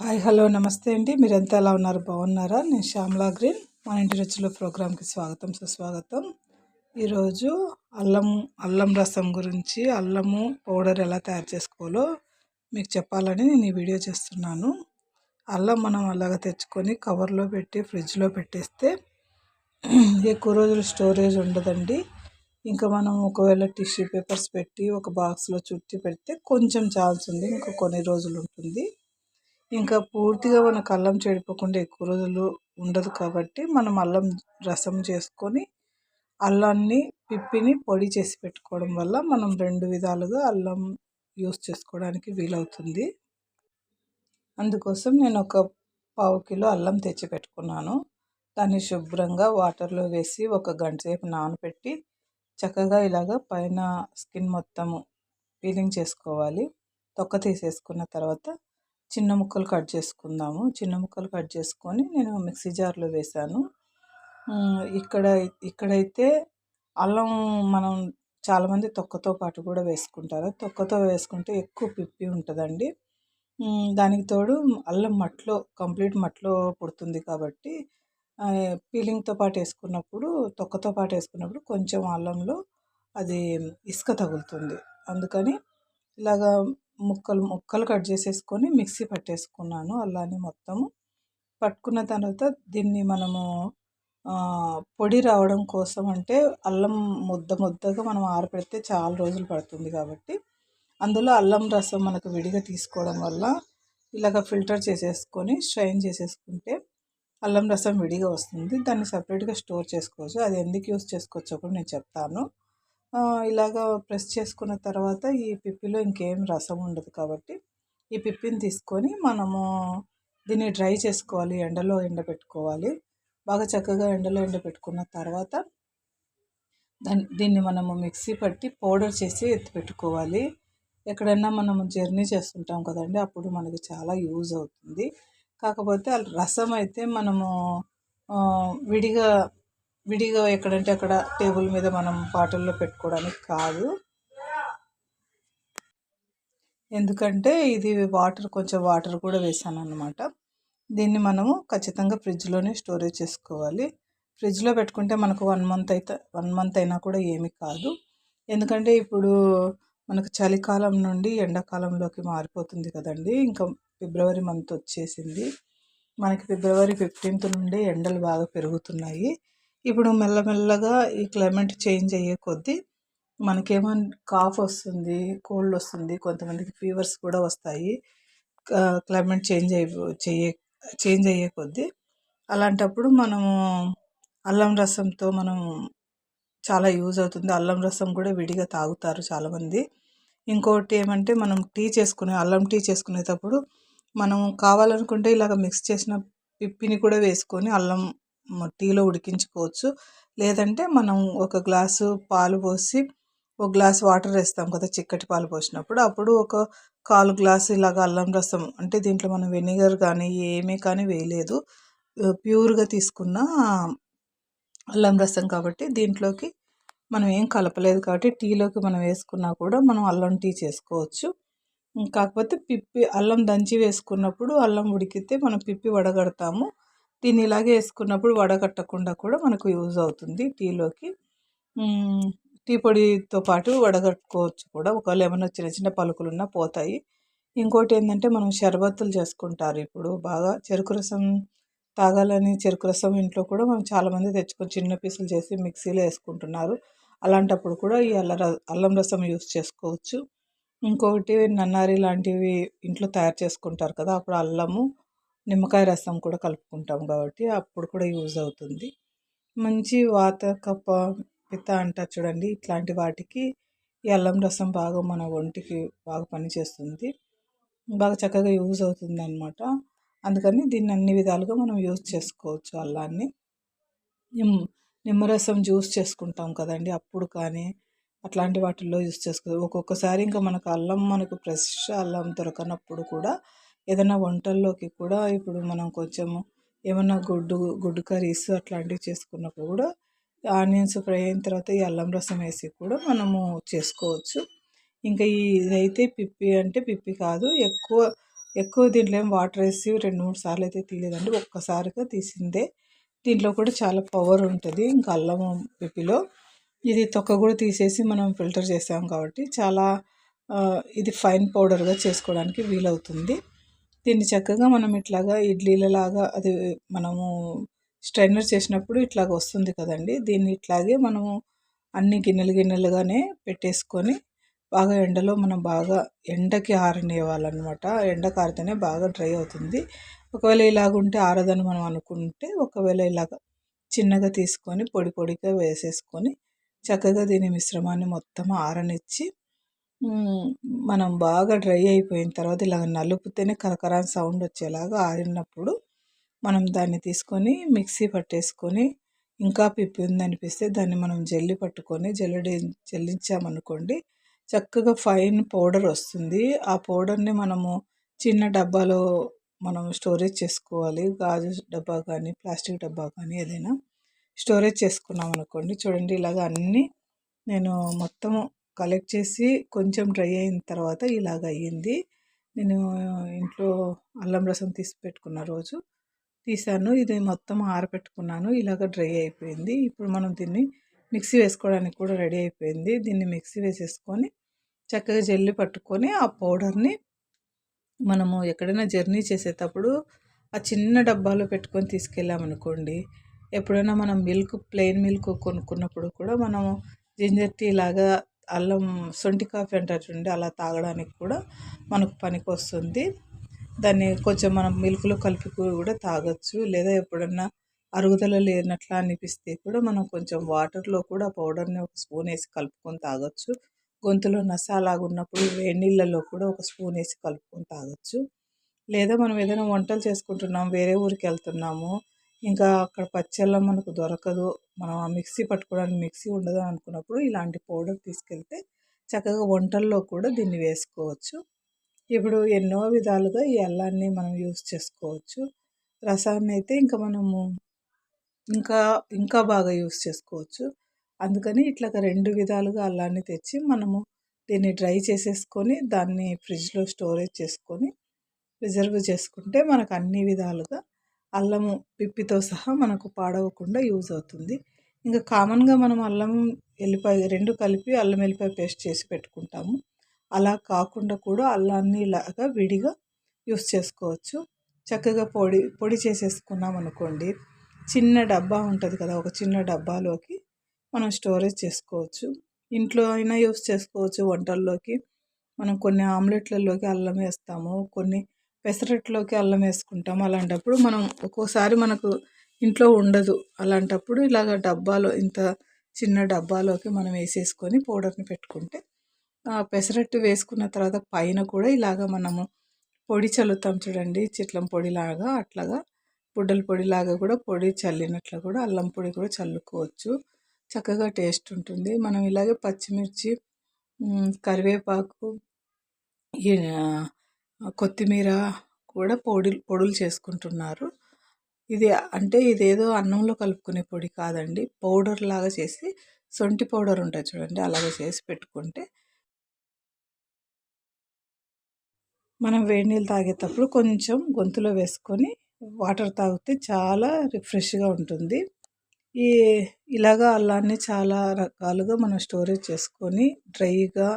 Hi hello నమస్తే అండి. మీరంతా ఎలా ఉన్నారు? బాగున్నారా? నేను శ్యామ్లా గ్రీన్. మన ఇంటి రుచుల ప్రోగ్రామ్కి స్వాగతం సుస్వాగతం. ఈరోజు అల్లం అల్లం రసం గురించి అల్లము పౌడర్ ఎలా తయారు చేసుకోవాలో మీకు చెప్పాలని నేను ఈ వీడియో చేస్తున్నాను. అల్లం మనం అలాగ తెచ్చుకొని కవర్లో పెట్టి ఫ్రిడ్జ్లో పెట్టేస్తే ఎక్కువ రోజులు స్టోరేజ్ ఉండదండి. ఇంకా మనం ఒకవేళ టిష్యూ పేపర్స్ పెట్టి ఒక బాక్స్లో చుట్టి పెడితే కొంచెం ఛాన్స్ ఉంది. ఇంకా కొన్ని రోజులు ఉంటుంది. ఇంకా పూర్తిగా మనకు అల్లం చెడిపోకుండా ఎక్కువ రోజులు ఉండదు కాబట్టి మనం అల్లం రసం చేసుకొని అల్లాన్ని పిప్పిని పొడి చేసి పెట్టుకోవడం వల్ల మనం రెండు విధాలుగా అల్లం యూస్ చేసుకోవడానికి వీలవుతుంది. అందుకోసం నేను ఒక పావు కిలో అల్లం తెచ్చి పెట్టుకున్నాను. దాన్ని శుభ్రంగా వాటర్లో వేసి ఒక గంట సేపు నానబెట్టి చక్కగా ఇలాగ పైన స్కిన్ మొత్తము పీలింగ్ చేసుకోవాలి. తొక్క తీసేసుకున్న తర్వాత చిన్న ముక్కలు కట్ చేసుకుందాము. చిన్న ముక్కలు కట్ చేసుకొని నేను మిక్సీ జార్లో వేసాను. ఇక్కడ ఇక్కడైతే అల్లం మనం చాలామంది తొక్కతో పాటు కూడా వేసుకుంటారు. తొక్కతో వేసుకుంటే ఎక్కువ పిప్పి ఉంటుందండి. దానికి తోడు అల్లం మట్లో కంప్లీట్ మట్లో పుడుతుంది కాబట్టి పీలింగ్తో పాటు వేసుకున్నప్పుడు తొక్కతో పాటు వేసుకున్నప్పుడు కొంచెం అల్లంలో అది ఇసుక తగులుతుంది. అందుకని ఇలాగా ముక్కలు ముక్కలు కట్ చేసేసుకొని మిక్సీ పట్టేసుకున్నాను అలానే మొత్తము. పట్టుకున్న తర్వాత దీన్ని మనము పొడి రావడం కోసం అంటే అల్లం ముద్ద ముద్దగా మనం ఆరపెడితే చాలా రోజులు పడుతుంది కాబట్టి అందులో అల్లం రసం మనకు విడిగా తీసుకోవడం వల్ల ఇలాగ ఫిల్టర్ చేసేసుకొని స్ట్రైన్ చేసేసుకుంటే అల్లం రసం విడిగా వస్తుంది. దాన్ని సపరేట్గా స్టోర్ చేసుకోవచ్చు. అది ఎందుకు యూస్ చేసుకోవచ్చో కూడా నేను చెప్తాను. ఇలాగ ప్రెస్ చేసుకున్న తర్వాత ఈ పిప్పిలో ఇంకేం రసం ఉండదు కాబట్టి ఈ పిప్పిని తీసుకొని మనము దీన్ని డ్రై చేసుకోవాలి ఎండలో ఎండబెట్టుకోవాలి. బాగా చక్కగా ఎండలో ఎండబెట్టుకున్న తర్వాత దాన్ని దీన్ని మనము మిక్సీ పట్టి పౌడర్ చేసి ఎత్తి పెట్టుకోవాలి. ఎక్కడైనా మనం జర్నీ చేస్తుంటాం కదండి అప్పుడు మనకి చాలా యూజ్ అవుతుంది. కాకపోతే రసం అయితే మనము విడిగా విడిగా ఎక్కడంటే అక్కడ టేబుల్ మీద మనం బాటిల్లో పెట్టుకోవడానికి కాదు. ఎందుకంటే ఇది వాటర్ కొంచెం వాటర్ కూడా వేసాను అనమాట దీన్ని మనము ఖచ్చితంగా ఫ్రిడ్జ్లోనే స్టోరేజ్ చేసుకోవాలి. ఫ్రిడ్జ్లో పెట్టుకుంటే మనకు వన్ మంత్ అయితే వన్ మంత్ అయినా కూడా ఏమి కాదు. ఎందుకంటే ఇప్పుడు మనకు చలికాలం నుండి ఎండాకాలంలోకి మారిపోతుంది కదండి. ఇంకా ఫిబ్రవరి మంత్ వచ్చేసింది. మనకి ఫిబ్రవరి ఫిఫ్టీన్త్ నుండి ఎండలు బాగా పెరుగుతున్నాయి. ఇప్పుడు మెల్లమెల్లగా ఈ క్లైమేట్ చేంజ్ అయ్యే కొద్దీ మనకేమో కాఫ్ వస్తుంది కోల్డ్ వస్తుంది కొంతమందికి ఫీవర్స్ కూడా వస్తాయి. క్లైమేట్ చేంజ్ అయ్యే చేంజ్ అయ్యే కొద్దీ అలాంటప్పుడు మనము అల్లం రసంతో మనం చాలా యూజ్ అవుతుంది. అల్లం రసం కూడా విడిగా తాగుతారు చాలామంది. ఇంకోటి ఏమంటే మనం టీ చేసుకునే అల్లం టీ చేసుకునేటప్పుడు మనం కావాలనుకుంటే ఇలాగ మిక్స్ చేసిన పిప్పిని కూడా వేసుకొని అల్లం టీలో ఉడికించుకోవచ్చు. లేదంటే మనం ఒక గ్లాసు పాలు పోసి ఒక గ్లాస్ వాటర్ వేస్తాం కదా చిక్కటి పాలు పోసినప్పుడు. అప్పుడు ఒక కాలు గ్లాసు ఇలాగ అల్లం రసం అంటే దీంట్లో మనం వెనిగర్ కానీ ఏమీ కానీ వేయలేదు. ప్యూర్గా తీసుకున్న అల్లం రసం కాబట్టి దీంట్లోకి మనం ఏం కలపలేదు కాబట్టి టీలోకి మనం వేసుకున్నా కూడా మనం అల్లం టీ చేసుకోవచ్చు. కాకపోతే పిప్పి అల్లం దంచి వేసుకున్నప్పుడు అల్లం ఉడికితే మనం పిప్పి వడగడతాము. దీన్ని ఇలాగే వేసుకున్నప్పుడు వడగట్టకుండా కూడా మనకు యూజ్ అవుతుంది టీలోకి. టీ పొడితో పాటు వడగట్టుకోవచ్చు కూడా. ఒకవేళ ఏమైనా చిన్న చిన్న పలుకులు ఉన్నా పోతాయి. ఇంకోటి ఏంటంటే మనం షర్బత్తులు చేసుకుంటారు. ఇప్పుడు బాగా చెరుకు రసం తాగాలని చెరుకు రసం ఇంట్లో కూడా మనం చాలామంది తెచ్చుకొని చిన్న పీసులు చేసి మిక్సీలో వేసుకుంటున్నారు. అలాంటప్పుడు కూడా ఈ అల్ల అల్లం రసం యూస్ చేసుకోవచ్చు. ఇంకొకటి నన్నారి లాంటివి ఇంట్లో తయారు చేసుకుంటారు కదా అప్పుడు అల్లము నిమ్మకాయ రసం కూడా కలుపుకుంటాం కాబట్టి అప్పుడు కూడా యూజ్ అవుతుంది. మంచి వాత కప్ప పిత్త అంటారు చూడండి ఇట్లాంటి వాటికి ఈ అల్లం రసం బాగా మన ఒంటికి బాగా పనిచేస్తుంది బాగా చక్కగా యూజ్ అవుతుంది అనమాట అందుకని దీన్ని అన్ని విధాలుగా మనం యూజ్ చేసుకోవచ్చు అల్లాన్ని. నిమ్ నిమ్మరసం జ్యూస్ చేసుకుంటాం కదండి అప్పుడు కానీ అట్లాంటి వాటిల్లో యూజ్ చేసుకో ఒక్కొక్కసారి ఇంకా మనకు అల్లం మనకు ఫ్రెష్ అల్లం దొరకనప్పుడు కూడా ఏదైనా వంటల్లోకి కూడా ఇప్పుడు మనం కొంచెం ఏమన్నా గుడ్డు గుడ్డు కర్రీస్ అట్లాంటివి చేసుకున్నప్పుడు కూడా ఆనియన్స్ ఫ్రై అయిన తర్వాత ఈ అల్లం రసం వేసి కూడా మనము చేసుకోవచ్చు. ఇంకా ఈ ఇదైతే పిప్పి అంటే పిప్పి కాదు ఎక్కువ ఎక్కువ దీంట్లో ఏం వాటర్ వేసి రెండు మూడు సార్లు అయితే తీయలేదండి. ఒక్కసారిగా తీసిందే. దీంట్లో కూడా చాలా పవర్ ఉంటుంది. ఇంకా అల్లం పిప్పిలో ఇది తొక్క కూడా తీసేసి మనం ఫిల్టర్ చేసాం కాబట్టి చాలా ఇది ఫైన్ పౌడర్గా చేసుకోవడానికి వీలవుతుంది. దీన్ని చక్కగా మనం ఇట్లాగా ఇడ్లీలలాగా అది మనము స్ట్రైనర్ చేసినప్పుడు ఇట్లాగ వస్తుంది కదండి. దీన్ని ఇట్లాగే మనము అన్ని గిన్నెలు గిన్నెలుగానే పెట్టేసుకొని బాగా ఎండలో మనం బాగా ఎండకి ఆరనివ్వాలన్నమాట. ఎండ కారితేనే బాగా డ్రై అవుతుంది. ఒకవేళ ఇలాగుంటే ఆరదని మనం అనుకుంటే ఒకవేళ ఇలాగ చిన్నగా తీసుకొని పొడి పొడిగా వేసేసుకొని చక్కగా దీని మిశ్రమాన్ని మొత్తం ఆరనిచ్చి మనం బాగా డ్రై అయిపోయిన తర్వాత ఇలాగ నలుపుతేనే కరకరా సౌండ్ వచ్చేలాగా ఆరినప్పుడు మనం దాన్ని తీసుకొని మిక్సీ పట్టేసుకొని ఇంకా పిప్పి ఉందనిపిస్తే దాన్ని మనం జల్లి పట్టుకొని జల్లడి జల్లించామనుకోండి చక్కగా ఫైన్ పౌడర్ వస్తుంది. ఆ పౌడర్ని మనము చిన్న డబ్బాలో మనం స్టోరేజ్ చేసుకోవాలి. గాజు డబ్బా కానీ ప్లాస్టిక్ డబ్బా కానీ ఏదైనా స్టోరేజ్ చేసుకున్నాం అనుకోండి చూడండి ఇలాగ అన్నీ నేను మొత్తము కలెక్ట్ చేసి కొంచెం డ్రై అయిన తర్వాత ఇలాగ అయ్యింది. నేను ఇంట్లో అల్లం రసం తీసి పెట్టుకున్న రోజు తీసాను. ఇది మొత్తం ఆరబెట్టుకున్నాను ఇలాగ డ్రై అయిపోయింది. ఇప్పుడు మనం దీన్ని మిక్సీ వేసుకోవడానికి కూడా రెడీ అయిపోయింది. దీన్ని మిక్సీ వేసేసుకొని చక్కగా జల్లి పట్టుకొని ఆ పౌడర్ని మనము ఎక్కడైనా జర్నీ చేసేటప్పుడు ఆ చిన్న డబ్బాలో పెట్టుకొని తీసుకెళ్ళామనుకోండి ఎప్పుడైనా మనం మిల్క్ ప్లెయిన్ మిల్క్ కొనుక్కున్నప్పుడు కూడా మనము జింజర్ టీ లాగా అల్లం సొంటి కాఫీ అంటారు చూడండి అలా తాగడానికి కూడా మనకు పనికి వస్తుంది దాన్ని కొంచెం మనం మిల్క్లో కలిపి కూడా తాగొచ్చు. లేదా ఎప్పుడన్నా అరుగుదల లేనట్లా అనిపిస్తే కూడా మనం కొంచెం వాటర్లో కూడా పౌడర్ని ఒక స్పూన్ వేసి కలుపుకొని తాగొచ్చు. గొంతులో నస ఉన్నప్పుడు వేడి నీళ్ళల్లో కూడా ఒక స్పూన్ వేసి కలుపుకొని తాగొచ్చు. లేదా మనం ఏదైనా వంటలు చేసుకుంటున్నాం వేరే ఊరికి వెళ్తున్నాము ఇంకా అక్కడ పచ్చళ్ళ మనకు దొరకదు. మనం ఆ మిక్సీ పట్టుకోవడానికి మిక్సీ ఉండదు అనుకున్నప్పుడు ఇలాంటి పౌడర్ తీసుకెళ్తే చక్కగా వంటల్లో కూడా దీన్ని వేసుకోవచ్చు. ఇప్పుడు ఎన్నో విధాలుగా ఈ అల్లాన్ని మనం యూస్ చేసుకోవచ్చు. రసాన్ని అయితే ఇంకా మనము ఇంకా ఇంకా బాగా యూస్ చేసుకోవచ్చు. అందుకని ఇట్లా రెండు విధాలుగా అల్లాన్ని తెచ్చి మనము దీన్ని డ్రై చేసేసుకొని దాన్ని ఫ్రిడ్జ్లో స్టోరేజ్ చేసుకొని రిజర్వ్ చేసుకుంటే మనకు అన్ని విధాలుగా అల్లము పిప్పితో సహా మనకు పాడవకుండా యూజ్ అవుతుంది. ఇంకా కామన్గా మనం అల్లం ఎల్లిపాయ రెండు కలిపి అల్లం ఎల్లిపాయ పేస్ట్ చేసి పెట్టుకుంటాము. అలా కాకుండా కూడా అల్లాన్ని ఇలాగా విడిగా యూస్ చేసుకోవచ్చు. చక్కగా పొడి పొడి చేసేసుకున్నాం అనుకోండి. చిన్న డబ్బా ఉంటుంది కదా ఒక చిన్న డబ్బాలోకి మనం స్టోరేజ్ చేసుకోవచ్చు. ఇంట్లో అయినా యూస్ చేసుకోవచ్చు వంటల్లోకి. మనం కొన్ని ఆమ్లెట్లలోకి అల్లం వేస్తాము కొన్ని పెసరట్లోకి అల్లం వేసుకుంటాం. అలాంటప్పుడు మనం ఒక్కోసారి మనకు ఇంట్లో ఉండదు. అలాంటప్పుడు ఇలాగ డబ్బాలో ఇంత చిన్న డబ్బాలోకి మనం వేసేసుకొని పౌడర్ని పెట్టుకుంటే పెసరట్టు వేసుకున్న తర్వాత పైన కూడా ఇలాగ మనము పొడి చల్లుతాం చూడండి. చిట్లం పొడిలాగా అట్లాగా బుడ్డల పొడిలాగా కూడా పొడి చల్లినట్లు కూడా అల్లం పొడి కూడా చల్లుకోవచ్చు. చక్కగా టేస్ట్ ఉంటుంది. మనం ఇలాగే పచ్చిమిర్చి కరివేపాకు కొత్తిమీర కూడా పొడి పొడులు చేసుకుంటున్నారు. ఇది అంటే ఇదేదో అన్నంలో కలుపుకునే పొడి కాదండి. పౌడర్ లాగా చేసి సొంటి పౌడర్ ఉంటుంది చూడండి అలాగే చేసి పెట్టుకుంటే. మనం వేడి నీళ్ళు తాగేటప్పుడు కొంచెం గొంతులో వేసుకొని వాటర్ తాగితే చాలా రిఫ్రెష్గా ఉంటుంది. ఈ ఇలాగా అల్లాన్ని చాలా రకాలుగా మనం స్టోరేజ్ చేసుకొని డ్రైగా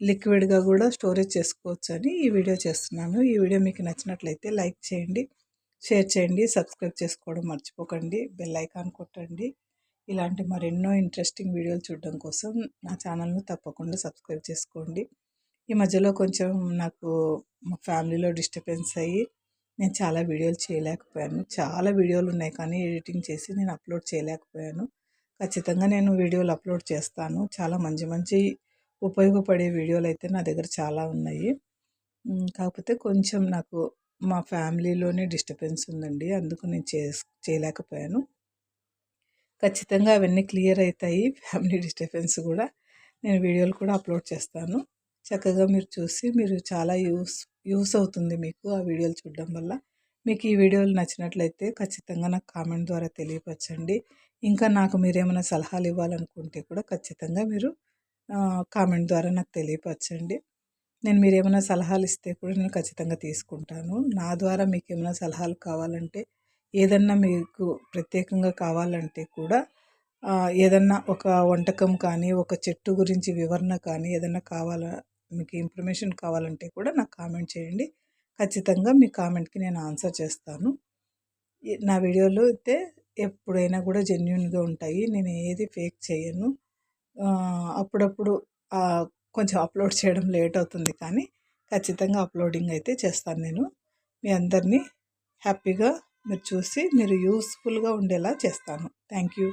లిక్విడ్గా కూడా స్టోరేజ్ చేసుకోవచ్చు అని ఈ వీడియో చేస్తున్నాను. ఈ వీడియో మీకు నచ్చినట్లయితే లైక్ చేయండి షేర్ చేయండి సబ్స్క్రైబ్ చేసుకోవడం మర్చిపోకండి బెల్ ఐకాన్ కొట్టండి. ఇలాంటి మరెన్నో ఇంట్రెస్టింగ్ వీడియోలు చూడడం కోసం నా ఛానల్ను తప్పకుండా సబ్స్క్రైబ్ చేసుకోండి. ఈ మధ్యలో కొంచెం నాకు మా ఫ్యామిలీలో డిస్టర్బెన్స్ అయ్యి నేను చాలా వీడియోలు చేయలేకపోయాను. చాలా వీడియోలు ఉన్నాయి కానీ ఎడిటింగ్ చేసి నేను అప్లోడ్ చేయలేకపోయాను. ఖచ్చితంగా నేను వీడియోలు అప్లోడ్ చేస్తాను. చాలా మంచి మంచి ఉపయోగపడే వీడియోలు అయితే నా దగ్గర చాలా ఉన్నాయి. కాకపోతే కొంచెం నాకు మా ఫ్యామిలీలోనే డిస్టర్బెన్స్ ఉందండి. అందుకు నేను చే చేయలేకపోయాను. ఖచ్చితంగా అవన్నీ క్లియర్ అవుతాయి ఫ్యామిలీ డిస్టర్బెన్స్ కూడా నేను వీడియోలు కూడా అప్లోడ్ చేస్తాను. చక్కగా మీరు చూసి మీరు చాలా యూస్ యూస్ అవుతుంది మీకు ఆ వీడియోలు చూడడం వల్ల. మీకు ఈ వీడియోలు నచ్చినట్లయితే ఖచ్చితంగా నాకు కామెంట్ ద్వారా తెలియపరచండి. ఇంకా నాకు మీరేమైనా సలహాలు ఇవ్వాలనుకుంటే కూడా ఖచ్చితంగా మీరు కామెంట్ ద్వారా నాకు తెలియపరచండి. నేను మీరు ఏమైనా సలహాలు ఇస్తే కూడా నేను ఖచ్చితంగా తీసుకుంటాను. నా ద్వారా మీకు ఏమైనా సలహాలు కావాలంటే ఏదన్నా మీకు ప్రత్యేకంగా కావాలంటే కూడా ఏదన్నా ఒక వంటకం కానీ ఒక చెట్టు గురించి వివరణ కానీ ఏదన్నా కావాలా మీకు ఇన్ఫర్మేషన్ కావాలంటే కూడా నాకు కామెంట్ చేయండి. ఖచ్చితంగా మీ కామెంట్కి నేను ఆన్సర్ చేస్తాను. నా వీడియోలు అయితే ఎప్పుడైనా కూడా జెన్యున్గా ఉంటాయి. నేను ఏది ఫేక్ చేయను. అప్పుడప్పుడు కొంచెం అప్లోడ్ చేయడం లేట్ అవుతుంది కానీ ఖచ్చితంగా అప్లోడింగ్ అయితే చేస్తాను నేను. మీ అందరినీ హ్యాపీగా మీరు చూసి మీరు యూస్ఫుల్గా ఉండేలా చేస్తాను. Thank you